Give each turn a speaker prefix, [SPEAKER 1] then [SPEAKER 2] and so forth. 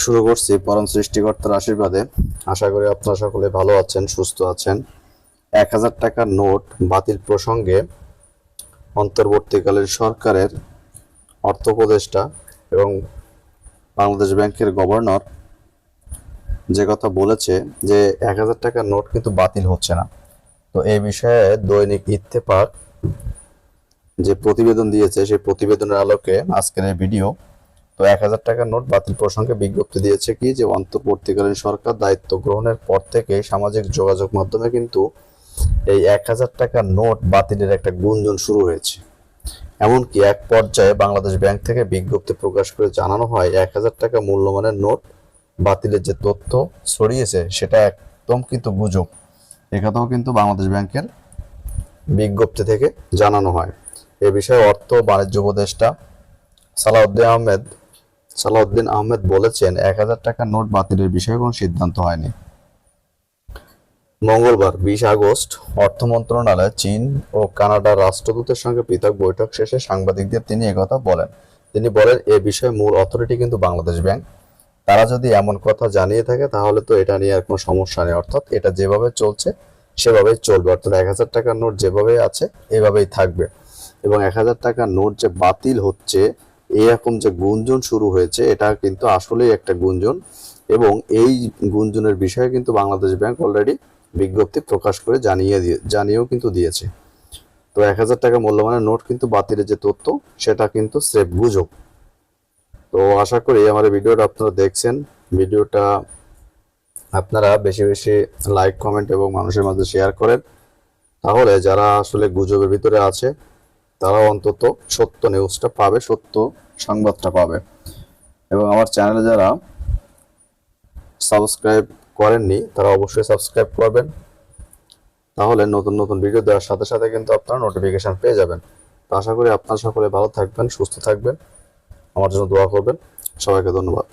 [SPEAKER 1] শুরু করছি পরম সৃষ্টিকর্তার আশীর্বাদে। আশা করি আপনারা সকলে ভালো আছেন, সুস্থ আছেন। এক হাজার টাকার নোট বাতিল প্রসঙ্গে অন্তর্বর্তীকালীন সরকারের অর্থ উপদেষ্টা এবং বাংলাদেশ ব্যাংকের গভর্নর যে কথা বলেছে যে এক হাজার টাকার নোট কিন্তু বাতিল হচ্ছে না। তো এই বিষয়ে দৈনিক ইত্তেফাক যে প্রতিবেদন দিয়েছে, সেই প্রতিবেদনের আলোকে আজকের এই ভিডিও তো এক হাজার টাকার নোট বাতিল প্রসঙ্গে বিজ্ঞপ্তি দিয়েছে কি যে অন্তর্বর্তীকালীন সরকার দায়িত্ব গ্রহণের পর থেকে সামাজিক যোগাযোগ মাধ্যমে কিন্তু এই এক হাজার টাকার নোট বাতিলের একটা গুঞ্জন শুরু হয়েছে। এমনকি এক পর্যায়ে বাংলাদেশ ব্যাংক থেকে বিজ্ঞপ্তি প্রকাশ করে জানানো হয়, এক হাজার টাকা মূল্যমানের নোট বাতিলের যে তথ্য ছড়িয়েছে সেটা একদম কিন্তু গুজব। একথাও কিন্তু বাংলাদেশ ব্যাংকের বিজ্ঞপ্তি থেকে জানানো হয়। এ বিষয়ে অর্থ বাণিজ্য উপদেষ্টা সালাউদ্দিন আহমেদ সালাউদ্দিন আহমেদ বলেছেন, এক হাজার টাকার নোট বাতিলের বিষয়ে কোনো সিদ্ধান্ত হয়নি। মঙ্গলবার, বিশ আগস্ট, অর্থ মন্ত্রণালয়, চীন ও কানাডার রাষ্ট্রদূতের সঙ্গে পৃথক বৈঠক শেষে সাংবাদিকদের তিনি একথা বলেন। তিনি বলেন, এ বিষয়ে মূল অথরিটি কিন্তু বাংলাদেশ ব্যাংক। তারা যদি এমন কথা জানিয়ে থাকে, তাহলে তো এটা নিয়ে আর কোনো সমস্যা নেই। অর্থাৎ এটা যেভাবে চলছে, সেভাবেই চলবে। অর্থাৎ এক হাজার টাকার নোট যেভাবে আছে, এভাবেই থাকবে। এবং এক হাজার টাকার নোট যে বাতিল হচ্ছে এরকম যে গুঞ্জন শুরু হয়েছে, এটা কিন্তু আসলেই একটা গুঞ্জন। এবং এই গুঞ্জনের বিষয়ে কিন্তু বাংলাদেশ ব্যাংক অলরেডি বিজ্ঞপ্তি প্রকাশ করে জানিয়ে দিয়ে, জানিয়েও কিন্তু দিয়েছে। তো এক হাজার টাকা মূল্যমানের নোট কিন্তু বাতিলের যে তথ্য, সেটা কিন্তু স্রেফ গুজব। তো আশা করি আমার ভিডিওটা আপনারা দেখছেন। ভিডিওটা আপনারা বেশি বেশি লাইক, কমেন্ট এবং মানুষের মাঝে শেয়ার করেন। তাহলে যারা আসলে গুজবের ভিতরে আছে তারা অন্তত সত্য নিউজটা পাবে, সত্য সংবাদটা পাবে। এবং আমার চ্যানেলে যারা সাবস্ক্রাইব করেননি, তারা অবশ্যই সাবস্ক্রাইব করবেন। তাহলে নতুন নতুন ভিডিও দেওয়ার সাথে সাথে কিন্তু আপনারা নোটিফিকেশন পেয়ে যাবেন। তো আশা করি আপনারা সকলে ভালো থাকবেন, সুস্থ থাকবেন। আমার জন্য দোয়া করবেন। সবাইকে ধন্যবাদ।